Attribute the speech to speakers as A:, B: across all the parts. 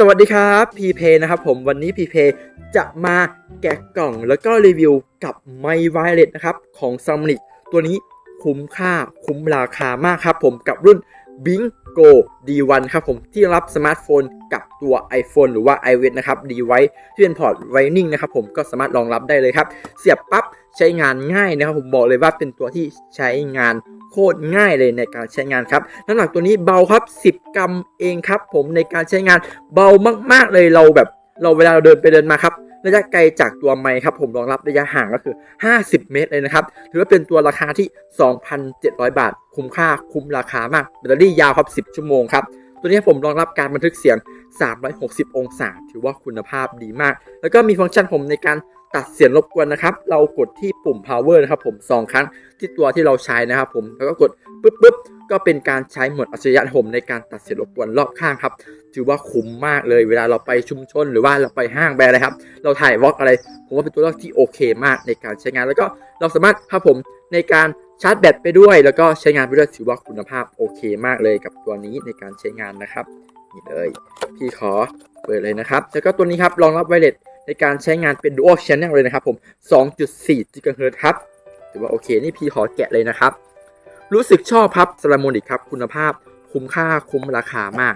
A: สวัสดีครับพีเพนะครับผมวันนี้พีเพจะมาแกะกล่องแล้วก็รีวิวกับไมไวเลตนะครับของซัมนิกตัวนี้คุ้มค่าคุ้มราคามากครับผมกับรุ่น b i n g o D1 ครับผมที่รับสมาร์ทโฟนกับตัว iPhone หรือว่า iOS นะครับดีไว้ที่เป็นพอร์ต Lightning นะครับผมก็สามารถรองรับได้เลยครับ เสียบปั๊บใช้งานง่ายนะครับผมบอกเลยว่าเป็นตัวที่ใช้งาน โคตรง่ายเลยในการใช้งานครับน้ำหนักตัวนี้เบาครับ 10 กรัมเองครับ ผมในการใช้งานเบามากๆเลยเราแบบ เราเวลาเราเดินไปเดินมาครับระยะไกลจากตัวไมค์ครับผมรองรับระยะห่างก็คือ 50 เมตรเลยนะครับ ถือว่าเป็นตัวราคาที่ 2,700 บาท คุ้มค่าคุ้มราคามากแบตเตอรี่ยาวครับ 10 ชั่วโมงครับ ตัวนี้ผมรองรับการบันทึกเสียง 360 องศา ถือว่าคุณภาพดีมาก แล้วก็มีฟังก์ชันผมในการ ตัดเสียงรบกวนนะครับ เรากดที่ปุ่ม power นะครับผม2ครั้งที่ตัวที่เราใช้นะครับผมแล้วก็กดปึ๊บปึ๊บก็เป็นการใช้หมดอัจฉริยะผมในการตัดเสียงรบกวนรอบข้างครับ ถือว่าคุ้มมากเลย เวลาเราไปชุมชนหรือว่าเราไปห้างแบรนด์อะไรครับ เราถ่ายวอล์กอะไร ผมว่าเป็นตัวเลือกที่โอเคมากในการใช้งาน แล้วก็เราสามารถครับผมในการชาร์จแบตไปด้วย แล้วก็ใช้งานไปด้วยถือว่าคุณภาพโอเคมากเลยกับตัวนี้ในการใช้งานนะครับนี่เลยพี่ขอเปิดเลยนะครับแล้วก็ตัวนี้ครับรองรับไวเลส ในการใช้งานเป็น Dual Channel เลยนะครับผม 2.4 GHz ครับถือว่าโอเค นี่พี่ขอแกะเลยนะครับ รู้สึกชอบครับสลามอนิกครับ คุณภาพคุ้มค่าคุ้มราคามาก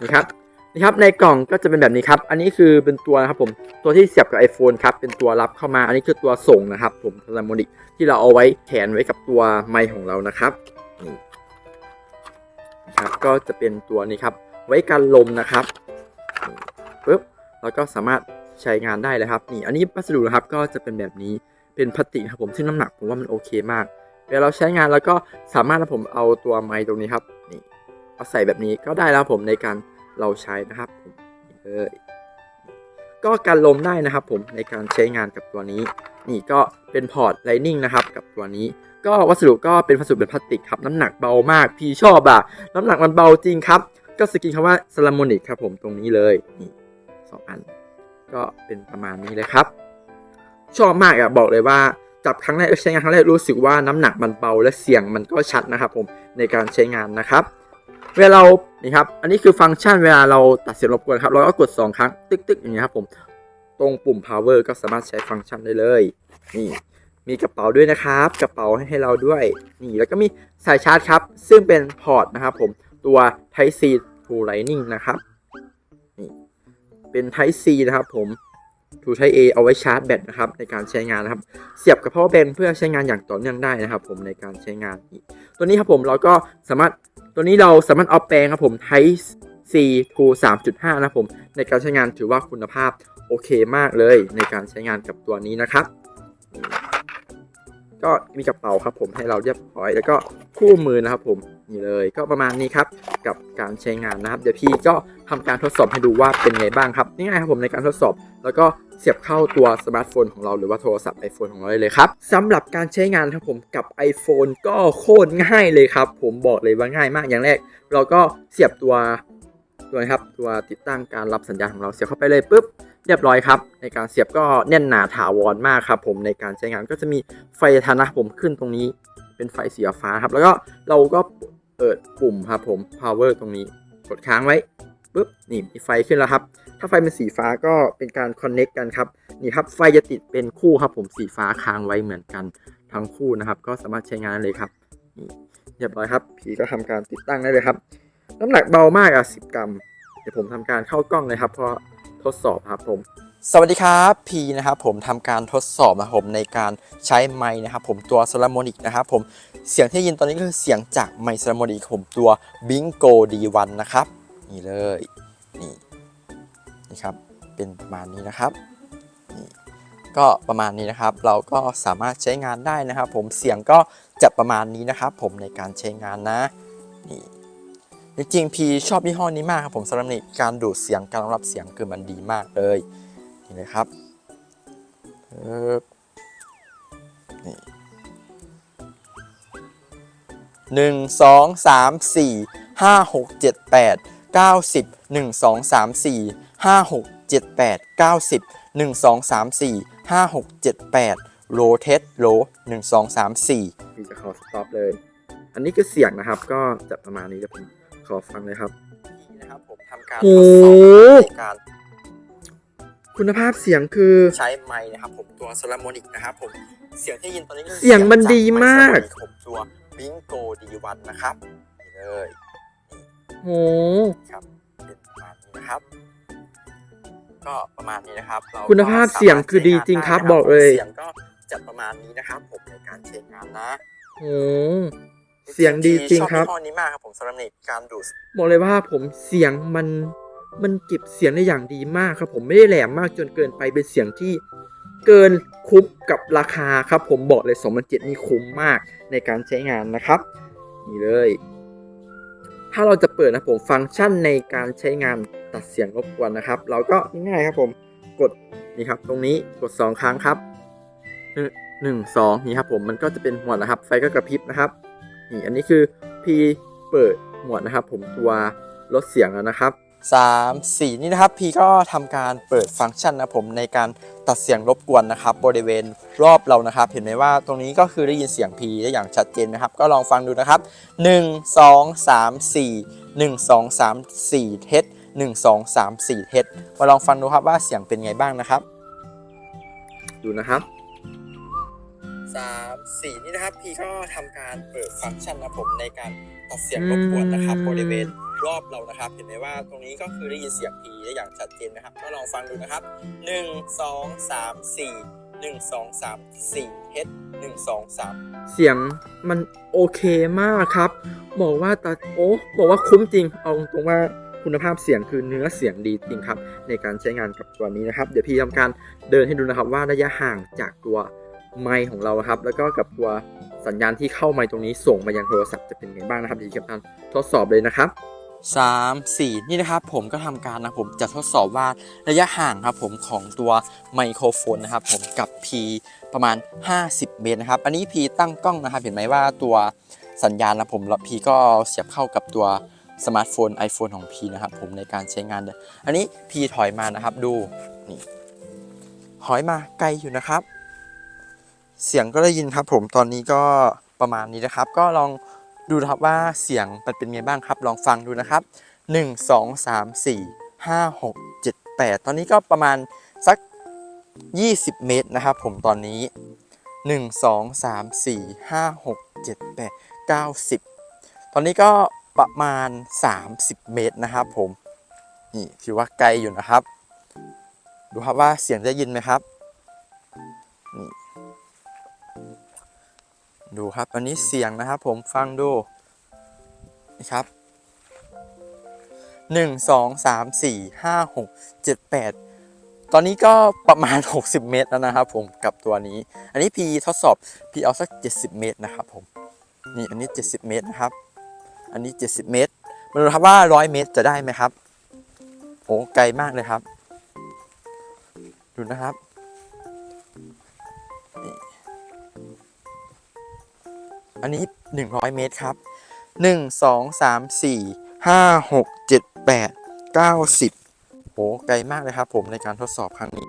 A: นี่ครับนี่ครับในกล่องก็จะเป็นแบบนี้ครับ อันนี้คือเป็นตัวนะครับผมตัวที่เสียบกับ iPhone ครับ เป็นตัวรับเข้ามา อันนี้คือตัวส่งนะครับ ผมสลามอนิกที่เราเอาไว้แขวนไว้กับตัวไมค์ของเรานะครับนี่ครับก็จะเป็นตัวนี้ครับ ไว้กันลมนะครับปึ๊บแล้วก็สามารถ ใช้งานได้เลยครับนี่อันนี้วัสดุนะครับก็จะเป็นแบบนี้เป็นพลาสติกครับผมซึ่งน้ำหนักผมว่ามันโอเคมากเวลาเราใช้งานแล้วก็สามารถนะผมเอาตัวไมค์ตรงนี้ครับนี่เอาใส่แบบนี้ก็ได้แล้วผมในการเราใช้นะครับผมเลยก็กันลมได้นะครับผมในการใช้งานกับตัวนี้ นี่ก็เป็นพอร์ต Lightning นะครับกับตัวนี้ ก็วัสดุก็เป็นวัสดุเป็นพลาสติกครับน้ำหนักเบามาก พี่ชอบอะน้ำหนักมันเบาจริงครับ ก็สกินคำว่า s ลามอนิกครับผมตรงนี้เลยนี่สองอัน ก็เป็นประมาณนี้เลยครับ ชอบมากอะบอกเลยว่าจับครั้งแรกใช้งานครั้งแรกรู้สึกว่าน้ำหนักมันเบาและเสียงมันก็ชัดนะครับผมในการใช้งานนะครับ เวลาเรานี่ครับอันนี้คือฟังก์ชันเวลาเราตัดเสียงรบกวนครับเราก็กด 2 ครั้งตึกตึกอย่างนี้ครับผมตรงปุ่ม power ก็สามารถใช้ฟังก์ชันได้เลยนี่มีกระเป๋าด้วยนะครับ กระเป๋าให้เราด้วยนี่แล้วก็มีสายชาร์จครับ ซึ่งเป็นพอร์ตนะครับผมตัว Type C to Lightning นะครับ เป็น Type C นะครับผม to Type A เอาไว้ชาร์จแบตนะครับในการใช้งานนะครับ เสียบกับ power bank เพื่อใช้งานอย่างต่อเนื่องได้นะครับ ผมในการใช้งาน ตัวนี้ครับผมเราก็สามารถตัวนี้เราสามารถเอาแปลงครับผม Type C to 3.5 นะครับผมในการใช้งานถือว่าคุณภาพโอเคมากเลยในการใช้งานกับตัวนี้นะครับ ก็มีกระเป๋าครับผมให้เราเรียบร้อย แล้วก็คู่มือนะครับผม นี่เลยก็ประมาณนี้ครับกับการใช้งานนะครับ เดี๋ยวพี่ก็ทำการทดสอบให้ดูว่าเป็นไงบ้างครับง่ายครับผมในการทดสอบ แล้วก็เสียบเข้าตัวสมาร์ทโฟนของเราหรือว่าโทรศัพท์ iPhone ของเราได้เลยครับสำหรับการใช้งานครับผมกับ iPhone ก็โคตรง่ายเลยครับ ผมบอกเลยว่าง่ายมากอย่างแรก เราก็เสียบตัวตัวนะครับตัวติดตั้งการรับสัญญาณของเราเสียบเข้าไปเลยปุ๊บเรียบร้อยครับ ในการเสียบก็แน่นหนาถาวรมากครับผมในการใช้งานก็จะมีไฟทานะผมขึ้นตรงนี้เป็นไฟสีฟ้าครับ แล้วก็เราก็ เปิดปุ่มครับผม power ตรงนี้ กดค้างไว้ปุ๊บนี่มีไฟขึ้นแล้วครับ ถ้าไฟเป็นสีฟ้าก็เป็นการ connect กันครับนี่ครับไฟจะติดเป็นคู่ครับผมสีฟ้าค้างไว้เหมือนกันทั้งคู่นะครับ ก็สามารถใช้งานเลยครับนี่เรียบร้อยครับผีก็ทำการติดตั้งได้เลยครับ น้ำหนักเบามากอะ10 กรัม เดี๋ยวผมทำการเข้ากล้องเลยครับเพราะทดสอบครับผม สวัสดีครับพีนะครับผมทำการทดสอบนะผมในการใช้ไมค์นะครับผมตัวซลามนิกนะครับผมเสียงที่ยินตอนนี้ก็คือเสียงจากไมค์ซลามนิกผมตัว Bingo D1 นะครับ นี่เลยนี่นี่ครับเป็นประมาณนี้นะครับนี่ก็ประมาณนี้นะครับ เราก็สามารถใช้งานได้นะครับ ผมเสียงก็จะประมาณนี้นะครับ ผมในการใช้งานนะนี่จริงๆพีชอบยี่ห้อนี้มากครับผมสำหรับในการดูดเสียงการรับเสียงคือมันดีมากเลย นี่เลยครับปึ๊บนี่หนึ่งสองสามสี่ห้าหกเจ็ดแปดเก้าสิบหนึ่งสองสามสี่ห้าหกเจ็ดแปดเก้าสิบหนึ่งสองสามสี่ห้าหกเจ็ดแปดโลเทสโลหนึ่งสองสามสี่พี่จะขอสต็อปเลย อันนี้คือเสียงนะครับ ก็จะประมาณนี้เดี๋ยวผมขอฟังเลยครับนะครับผมทำการ
B: โอ้
A: ทดสอบในการ
B: คุณภาพเสียงคือ
A: ใช้ไมค์นะครับผมตัวโซลาโมนิกนะครับผมเสียงที่ยินตอนนี้คือ
B: เสียงมันดีมาก
A: เสียงจไค์ Sony ผมตัวบิงโกดีวันนะครับนี่เลย
B: โห
A: ครับเป็นประมาณนี้นะครับ ก็ประมาณนี้นะครับเรา
B: คุณภาพเสียงคือดีจริงครับบอกเลย
A: เสียงก็จะประมาณนี้นะครับผมในการใช้งานนะ
B: โหเสียงดีจริงครับ
A: ชอยี่ห้อนี้มากครับผมสำหรับในการดูด
B: บอกเลยว่าผมเสียงมัน มันเก็บเสียงได้อย่างดีมากครับผมไม่ได้แหลมมากจนเกินไปเป็นเสียงที่เกินคุ้มกับราคาครับผมบอกเลย2007นี่คุ้มมากในการใช้งานนะครับนี่เลย ถ้าเราจะเปิดนะผมฟังก์ชันในการใช้งานตัดเสียงรบกวนนะครับ เราก็ง่ายๆครับผมกดนี่ครับ ตรงนี้กด 2 ครั้งครับหนึ่งสองนี่ครับผมมันก็จะเป็นหมวดนะครับ ไฟก็กระพริบนะครับนี่อันนี้คือ P เปิดหมวดนะครับ ผมตัวลดเสียงแล้วนะครับ
A: 3 4 นี่นะครับ พี่ก็ทำการเปิดฟังก์ชันนะผมในการตัดเสียงรบกวนนะครับ บริเวณรอบเรานะครับ เห็นไหมว่าตรงนี้ก็คือได้ยินเสียงพีได้อย่างชัดเจนนะครับ ก็ลองฟังดูนะครับ 1 2 3 4 1 2 3 4เทส1 2 3 4เทสมาลองฟังดูครับว่าเสียงเป็นไงบ้างนะครับ
B: ดูนะครับ
A: 3 4 นี่นะครับ พี่ก็ทำการเปิดฟังก์ชันนะผมในการตัดเสียงรบกวนนะครับ
B: อืม
A: บริเวณ รอบเรานะครับ เห็นไหมว่าตรงนี้ก็คือได้ยินเสียงพีได้อย่างชัดเจนนะครับก็ลองฟังดูนะครับ 1 2 3 4 1 2 3 4เฮด1 2 3
B: เสียงมันโอเคมากครับ บอกว่าตาโอ้บอกว่าคุ้มจริง เอาตรงว่าคุณภาพเสียงคือเนื้อเสียงดีจริงครับ ในการใช้งานกับตัวนี้นะครับ เดี๋ยวพี่ทำการเดินให้ดูนะครับว่าระยะห่างจากตัวไมค์ของเราครับ แล้วก็กับตัวสัญญาณที่เข้าไมค์ตรงนี้ส่งมายังโทรศัพท์จะเป็นไงบ้างนะครับเดี๋ยวจะทำการทดสอบเลยนะครับ
A: 3 4 นี่นะครับผมก็ทำการนะผมจะทดสอบว่าระยะห่างครับผมของตัวไมโครโฟนนะครับผมกับ P ประมาณ 50 เมตรนะครับ อันนี้ P ตั้งกล้องนะครับ เห็นไหมว่าตัวสัญญาณนะผมแล้ว P ก็เสียบเข้ากับตัวสมาร์ทโฟน iPhone ของ P นะครับผมในการใช้งานเลยอันนี้ P ถอยมานะครับดูนี่ถอยมาไกลอยู่นะครับ เสียงก็ได้ยินครับผมตอนนี้ก็ประมาณนี้นะครับ ก็ลอง ดูนะครับว่าเสียงมันเป็นไงบ้างครับ ลองฟังดูนะครับ 1 2 3 4 5 6 7 8 ตอนนี้ก็ประมาณสัก 20 เมตรนะครับ ผมตอนนี้ 1 2 3 4 5 6 7 8 9 10 ตอนนี้ก็ประมาณ 30 เมตรนะครับผมนี่ถือว่าไกลอยู่นะครับ ดูครับว่าเสียงจะยินไหมครับนี่ ดูครับอันนี้เสียงนะครับผมฟังดูนี่ครับหนึ่งสองสามสี่ห้าหกเจ็ดแปดตอนนี้ก็ประมาณ 60 เมตรแล้วนะครับผมกับตัวนี้ อันนี้พีทดสอบพีเอาสัก 70 เมตรนะครับผมนี่อันนี้ 70 เมตรนะครับ อันนี้ 70 เมตรมาดูครับว่า 100 เมตรจะได้ไหมครับโอ้ไกลมากเลยครับ ดูนะครับ อันนี้ 100 เมตรครับ 1 2 3 4 5 6 7 8 9 10โอ้ไกลมากเลยครับผมในการทดสอบครั้งนี้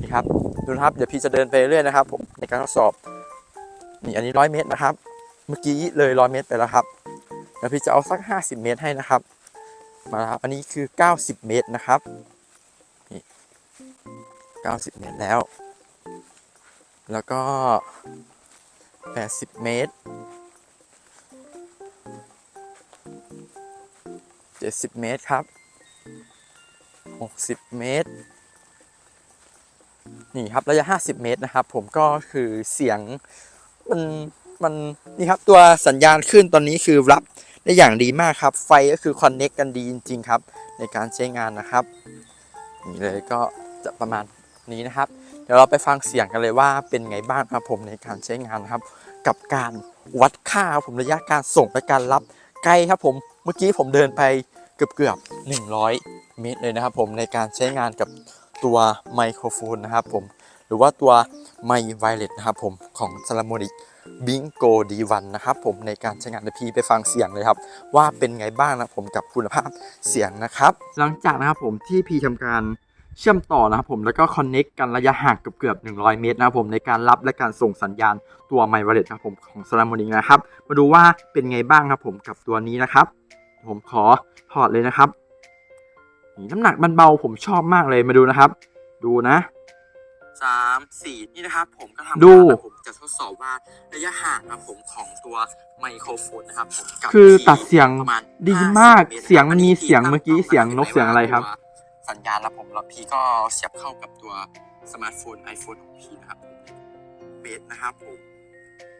A: นี่ครับดูนะครับเดี๋ยวพี่จะเดินไปเรื่อยนะครับผมในการทดสอบนี่อันนี้ 100 เมตรนะครับ เมื่อกี้เลย 100 เมตรไปแล้วครับเดี๋ยวพี่จะเอาสัก 50 เมตรให้นะครับ มาครับ อันนี้คือ 90 เมตรนะครับนี่90 เมตรแล้ว แล้วก็ 80 เมตร 70 เมตรครับ 60 เมตร นี่ครับระยะ 50 เมตรนะครับ ผมก็คือเสียงมันมันนี่ครับตัวสัญญาณขึ้นตอนนี้คือรับได้อย่างดีมากครับ ไฟก็คือคอนเน็กกันดีจริง ๆ ครับ ในการใช้งานนะครับนี่เลยก็จะประมาณนี้นะครับ เดี๋ยวเราไปฟังเสียงกันเลยว่าเป็นไงบ้างครับผมในการใช้งานนครับ กับการวัดค่าครับผมระยะการส่งและการรับไกลครับผมเมื่อกี้ผมเดินไปเกือบเกือบ100 เมตรเลยนะครับผมในการใช้งานกับตัวไมโครโฟนนะครับผมหรือว่าตัวไมไวเลสนะครับผมของซา l าม o นิกบิงโกดีวันนะครับผมในการใช้งานพีไปฟังเสียงเลยครับ ว่าเป็นไงบ้างนะผมกับคุณภาพเสียงนะครับ
B: หลังจากนะครับผมที่พีทำการ เชื่อมต่อนะครับผมแล้วก็คอนเน็กกันระยะห่างเกือบเกือบๆ100 เมตรนะครับผมในการรับและการส่งสัญญาณตัวไม w i r e l e s ครับผมของ s a l a m o n i c นะครับ มาดูว่าเป็นไงบ้างครับผมกับตัวนี้นะครับ ผมขอถอดเลยนะครับ
A: นี่น้ำหนักมันเบาผมชอบมากเลยมาดูนะครับ ดูนะ
B: สามสี่นี่นะครับผมก็ทำ
A: ดู
B: การผมจะทดสอบว่าระยะห่างนะครับผมของตัวไมโครโฟนนะครับผมกับ
A: คือ
B: ที่
A: ตัดเสียง
B: ประมาณ
A: ดี
B: 50
A: มาก
B: ตร
A: เสียงมันมี
B: อั
A: เสียงเมื่อกี้
B: ที่
A: เสียงนกเสียงอะไรครับ
B: สัญญาณแล้วผมแล้วพี่ก็เสียบเข้ากับตัวสมาร์ทโฟน iPhone ของพี่นะครับผมเบสนะครับผม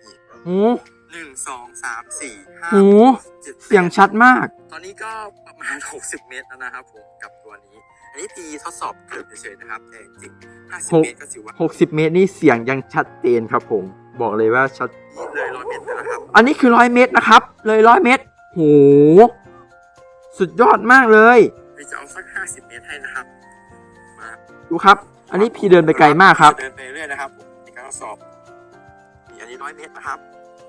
B: นี่
A: โอ้
B: หนึ่งสองสามสี่ห้า
A: โห
B: เจ็ดแปด
A: เสียงชัดมาก
B: ตอนนี้ก็ประมาณ 60 เมตรแล้วนะครับผมกับตัวนี้ อันนี้พี่ทดสอบเกิดเฉยๆนะครับแต่จริงๆ
A: ห
B: 50
A: ก
B: เมตรก็ถือว่า
A: 60เมตรนี่เสียงยังชัดเจนครับผม บอกเลยว่าชัด
B: เลยร้อยเมตรแล้วนะครับ
A: อันนี้คือร้อยเมตรนะครับ เลยร้อยเมตรโหสุดยอดมากเลย
B: พี่จะเอาสัก 50เมตรให้นะครับ มา
A: ดูครับ อันนี้พี่เดินไปไกลมากครับ
B: เดินไปเรื่อยนะครับผมในการทดสอบนี่อันนี้ร้อยเมตรนะครับ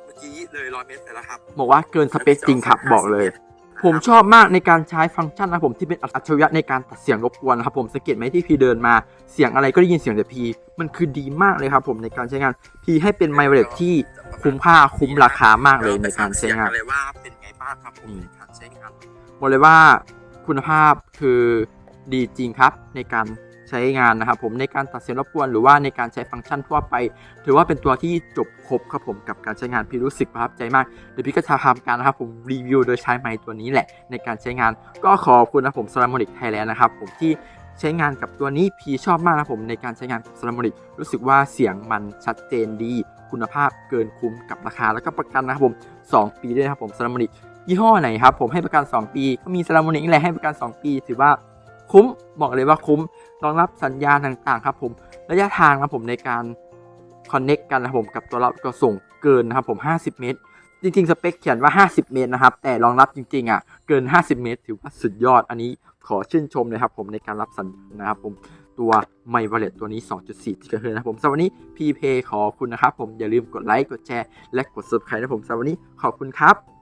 B: เมื่อกี้เลยร้อยเมตรไปแล้วครับ
A: บอกว่าเกินสเปคจริงครับ บอกเลย ผมชอบมากในการใช้ฟังก์ชันนะครับผมที่เป็นอัจฉริยะในการตัดเสียงรบกวนนะครับผมสังเกตไหมที่พีเดินมาเสียงอะไรก็ได้ยินเสียงแต่พีมันคือดีมากเลยครับผมในการใช้งานพีให้เป็นไมโครเวฟที่คุ้มค่าคุ้มราคามากเลยในการใช้งาน
B: เรไปฟัเสียเลยว่าเป็นไงบ้างครับผมในการใช้งาน
A: บอกเลยว่า คุณภาพคือดีจริงครับในการใช้งานนะครับผมในการตัดเสียงรบกวนหรือว่าในการใช้ฟังก์ชันทั่วไป ถือว่าเป็นตัวที่จบครบครับผมกับการใช้งานพี่รู้สึกประทับใจมากเดี๋ยวพี่ก็จะทำการนะครับผมรีวิวโดยใช้ไมค์ตัวนี้แหละในการใช้งาน ก็ขอบคุณนะผม s a l a m o n i c Thailand นะครับผมที่ใช้งานกับตัวนี้พี่ชอบมากนะผมในการใช้งานกับ s a l a m o n i c รู้สึกว่าเสียงมันชัดเจนดี คุณภาพเกินคุ้มกับราคาแล้วก็ประกันนะครับผม 2 ปีด้วยนะครับผม s a l a m o n i c ยี่ห้อไหนครับผมให้ประกัน 2 ปีก็มีสลามนิกแหละให้ประกัน 2 ปี ถือว่าคุ้มบอกเลยว่าคุ้มรองรับสัญญาณต่างๆครับผมระยะทางนะครับผมในการคอนเน็กกันนะครับผมกับตัวรับก็ส่งเกินนะครับผม 50 เมตร จริงๆ สเปคเขียนว่า 50 เมตรนะครับ แต่รองรับจริงๆอะเกิน 50 เมตร ถือว่าสุดยอดอันนี้ขอชื่นชมเลยครับผมในการรับสัญญาณนะครับผมตัวไมโครเลตตัวนี้ 2.4กิกะเฮิรตซ์นะครับผมสำหรับวันนี้พีเพขอบคุณนะครับผมอย่าลืมกดไลค์กดแชร์และกด subscribe นะผมสำหรับวันนี้ขอบคุณครับ